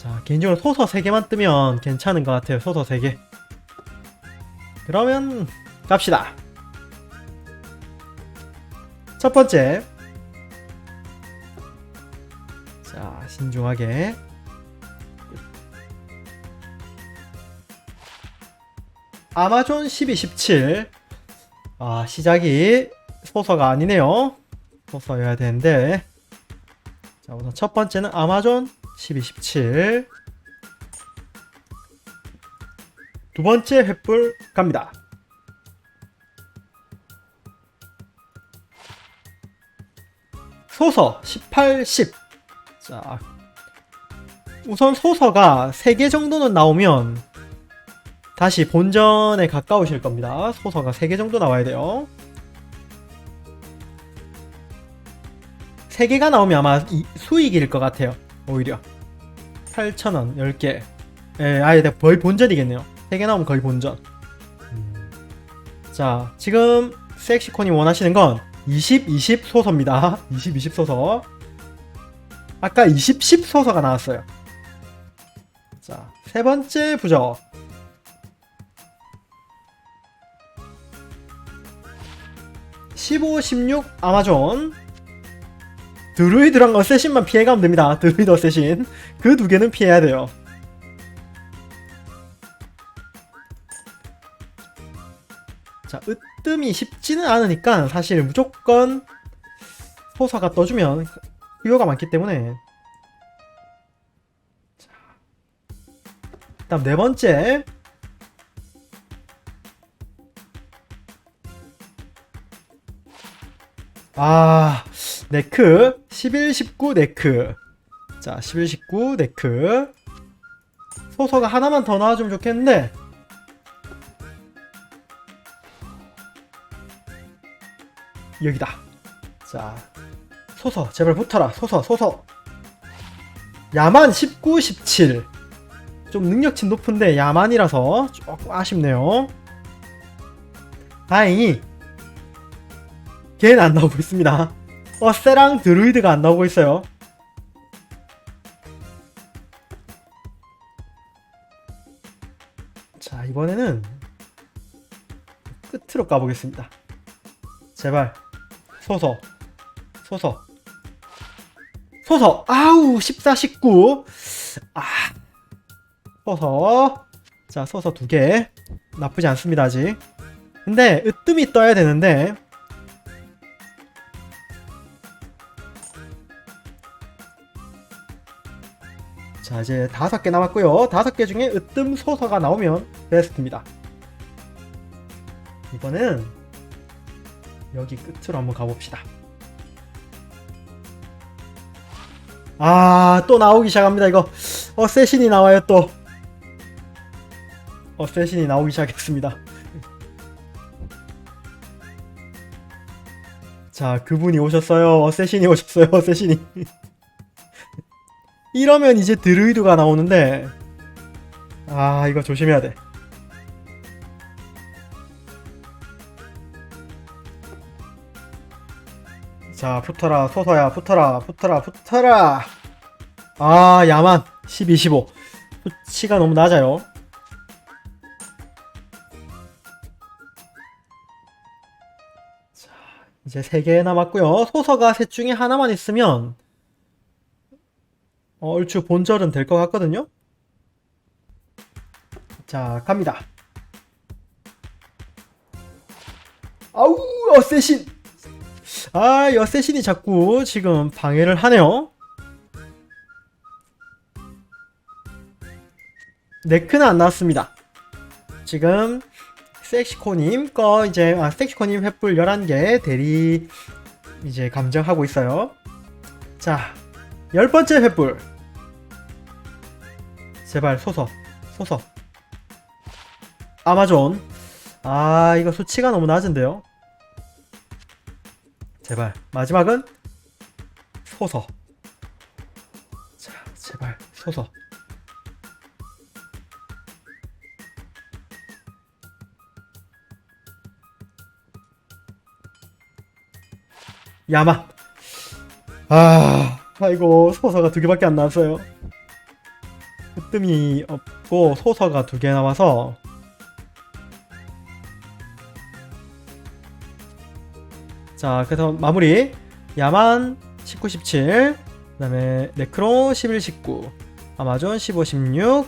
자, 개인적으로 소서 3개만 뜨면 괜찮은 것 같아요. 소서 3개. 그러면 갑시다. 첫 번째. 자, 신중하게. 아마존 12, 17. 아, 시작이 소서가 아니네요. 소서여야 되는데. 자, 우선 첫 번째는 아마존 12, 17. 두 번째 횃불 갑니다. 소서 18, 10. 자, 우선 소서가 3개 정도는 나오면 다시 본전에 가까우실 겁니다. 소서가 3개 정도 나와야 돼요. 3개가 나오면 아마 이- 수익일 것 같아요. 오히려. 8,000원 10개. 예, 아예 네, 거의 본전이겠네요. 3개 나오면 거의 본전. 음. 자, 지금 섹시콘이 원하시는 건 20, 20 소서입니다. 20, 20 소서. 아까 20, 10 소서가 나왔어요. 자, 세 번째 부적. (15) (16) 아마존 드루이드랑 어쌔신만 피해가면 됩니다. 드루이드 어쌔신. 그 두 개는 피해야 돼요. 자 으뜸이 쉽지는 않으니까 사실 무조건 소사가 떠주면 효과가 많기 때문에. 자, 다음 네 번째. 아 네크 11, 19 네크. 자 11, 19 네크. 소서가 하나만 더 나와주면 좋겠는데. 여기다. 자 소서 제발 붙어라. 소서 소서. 야만 19, 17 좀 능력치 높은데 야만이라서 조금 아쉽네요. 다행히 걔는 안 나오고 있습니다 어세랑 드루이드가 안 나오고 있어요. 자 이번에는 끝으로 가보겠습니다. 제발. 소서. 소서. 소서. 아우 14 19 아. 소서. 자 소서 두 개. 나쁘지 않습니다 아직. 근데 으뜸이 떠야 되는데 자 이제 다섯 개 남았고요 다섯 개 중에 으뜸 소서가 나오면 베스트입니다 이번엔 여기 끝으로 한번 가봅시다. 아, 또 나오기 시작합니다, 이거. 어쌔신이 나와요, 또. 어쌔신이 나오기 시작했습니다. 자, 그분이 오셨어요. 어쌔신이 오셨어요, 어쌔신이. 이러면 이제 드루이드가 나오는데, 아, 이거 조심해야 돼. 자, 붙어라, 소서야, 붙어라, 붙어라, 붙어라. 아, 야만. 12, 15. 수치가 너무 낮아요. 자, 이제 3개 남았고요. 소서가 셋 중에 하나만 있으면, 어, 얼추 본절은 될 것 같거든요. 자, 갑니다. 아우, 어쌔신! 아, 여세신이 자꾸 지금 방해를 하네요. 네크는 안 나왔습니다. 지금 섹시코님 거 이제 아 섹시코님 횃불 11개 대리 이제 감정하고 있어요. 자, 열 번째 횃불. 제발 소서, 소서. 아마존. 아, 이거 수치가 너무 낮은데요. 제발 마지막은 소서 자 제발 소서 야마 아 아이고 소서가 두 개밖에 안 나왔어요 으뜸이 없고 소서가 두 개 나와서 자 그래서 마무리. 야만 19, 17 그다음에 네크로 11, 19 아마존 15, 16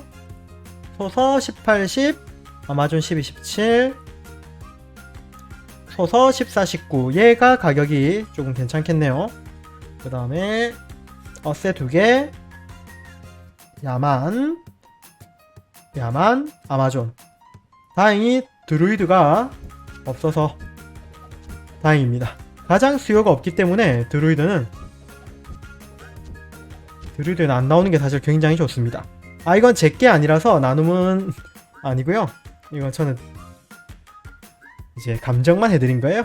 소서 18, 10 아마존 12, 17 소서 14, 19 얘가 가격이 조금 괜찮겠네요. 그 다음에 어세 두개 야만 야만 아마존. 다행히 드루이드가 없어서 다행입니다. 가장 수요가 없기 때문에 드루이드는 드루이드는 안 나오는 게 사실 굉장히 좋습니다. 아 이건 제게 아니라서 나눔은 아니고요. 이건 저는 이제 감정만 해드린 거예요